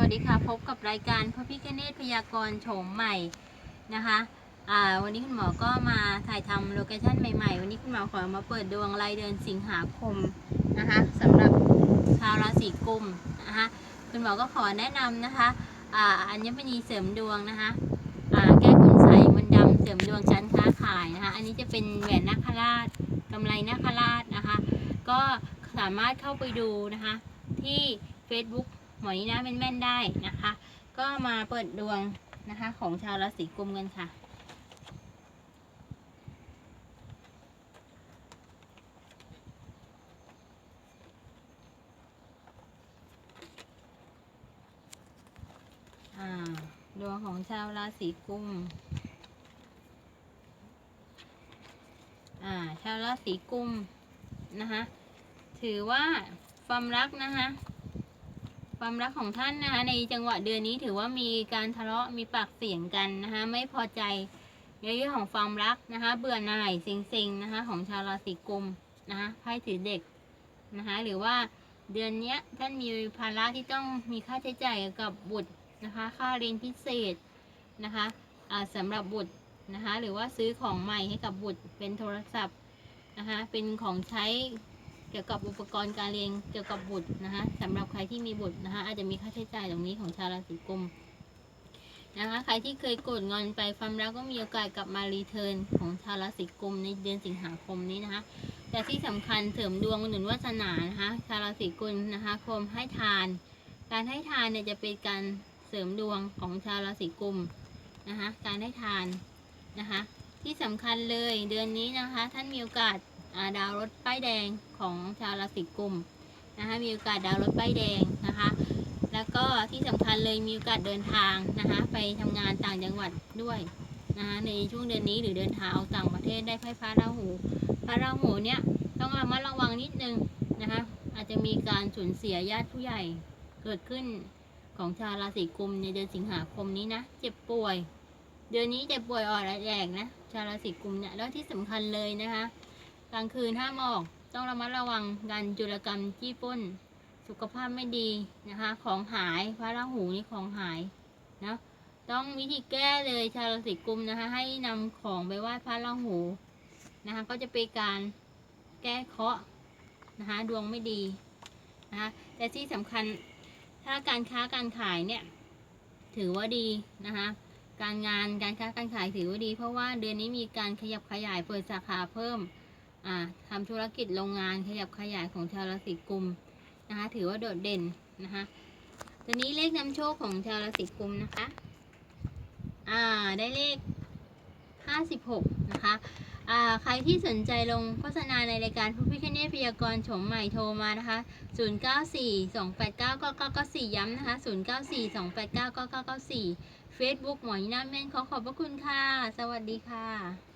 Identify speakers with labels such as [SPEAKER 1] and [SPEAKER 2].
[SPEAKER 1] วัสดีค่ะ พบกับรายการพระพิคเนตพยากรณ์โฉมใหม่นะคะอ่าวันนี้คุณหมอก็มาถ่ายทำโลเคชั่นใหม่ๆ วันนี้คุณหมอขอมาเปิดดวงรายเดือนสิงหาคมนะคะสำหรับชาวราศีกุมนะคะคุณหมอก็ขอแนะนำนะคะอ่าอัญมณีเสริมดวงนะคะอ่าแก้คุณใสยมนต์ดำเสริมดวงชั้นค้าขายนะคะอันนี้จะเป็นแหวนนาคราชกำไรนาคราชนะคะ ก็สามารถเข้าไปดูนะคะที่ Facebook หมอนี้นะแม่นๆได้นะคะ ก็มาเปิดดวงนะคะ ของชาวราศีกุมกันค่ะดวงของชาวราศีกุม อ่า ชาวราศีกุมนะคะ ถือว่าความรักนะคะ ความรักของท่านนะคะในจังหวะเดือนนี้ถือว่ามีการทะเลาะมีปากเสียงกันนะคะไม่พอใจในเรื่องของความรักนะคะ เบื่อหน่ายเซ็งๆนะคะ ของชาวราศีกุมนะคะไพ่ถือเด็กนะคะหรือว่าเดือนนี้ท่านมีภาระที่ต้องมีค่าใช้จ่ายกับบุตรนะคะ ค่าเรียนพิเศษนะคะอ่าสำหรับบุตรนะคะ หรือว่าซื้อของใหม่ให้กับบุตรเป็นโทรศัพท์นะคะเป็นของใช้ เกี่ยวกับอุปกรณ์การเรียนเกี่ยวกับบุตรนะคะสำหรับใครที่มีบุตรนะคะ อาจจะมีค่าใช้จ่ายตรงนี้ของชาวราศีกุมนะคะใครที่เคยโกรธงอนไปความรักก็มีโอกาสกลับมารีเทิร์นของชาวราศีกุมในเดือนสิงหาคมนี้นะคะ แต่ที่สำคัญเสริมดวงหนุนวาสนานะคะชาวราศีกุมนะคะคมให้ทาน การให้ทานเนี่ยจะเป็นการเสริมดวงของชาวราศีกุมนะคะการให้ทานนะคะที่สำคัญเลยเดือนนี้นะคะ ท่านมีโอกาส ดาวรถป้ายแดงของชาวราศีกุมนะคะมีโอกาสดาวรถป้ายแดงนะคะ แล้วก็ที่สำคัญเลยมีโอกาสเดินทางนะคะไปทำงานต่างจังหวัดด้วยนะคะในช่วงเดือนนี้หรือเดินทางออกต่างประเทศได้ไพ่พระราหูพระราหูเนี่ยต้องระมัดระวังนิดนึงนะคะอาจจะมีการสูญเสียญาติผู้ใหญ่เกิดขึ้นของชาวราศีกุมในเดือนสิงหาคมนี้นะเจ็บป่วย เดือนนี้เจ็บป่วยอ่อนแรงนะชาวราศีกุมเนี่ยแล้วที่สำคัญเลยนะคะ กลางคืนห้ามออก ต้องระมัดระวังการจุลกรรมจี้ป้น สุขภาพไม่ดีนะคะ ของหายพระราหูนี่ของหายนะต้องวิธีแก้เลยชาวราศีกุมนะคะ ให้นำของไปไหว้พระราหูนะคะ ก็จะเป็นการแก้เคราะห์นะคะดวงไม่ดีนะคะแต่ที่สำคัญถ้าการค้าการขายเนี่ยถือว่าดีนะคะการงานการค้าการขายถือว่าดี เพราะว่าเดือนนี้มีการขยับขยายเปิดสาขาเพิ่ม อ่าทำธุรกิจโรงงานขยับขยายของชาวราศีกุมนะคะ ถือว่าโดดเด่นนะคะตัวนี้เลขนำโชคของชาวราศีกุมนะคะ อ่า ได้เลข56นะคะ อ่า ใครที่สนใจลงโฆษณาในรายการผู้พิคเนตพยากรณ์โฉมใหม่โทรมานะคะ 0942899994 ย้ำนะคะ 0942899994 Facebook หมอยินาแม่นขอขอบพระคุณค่ะ สวัสดีค่ะ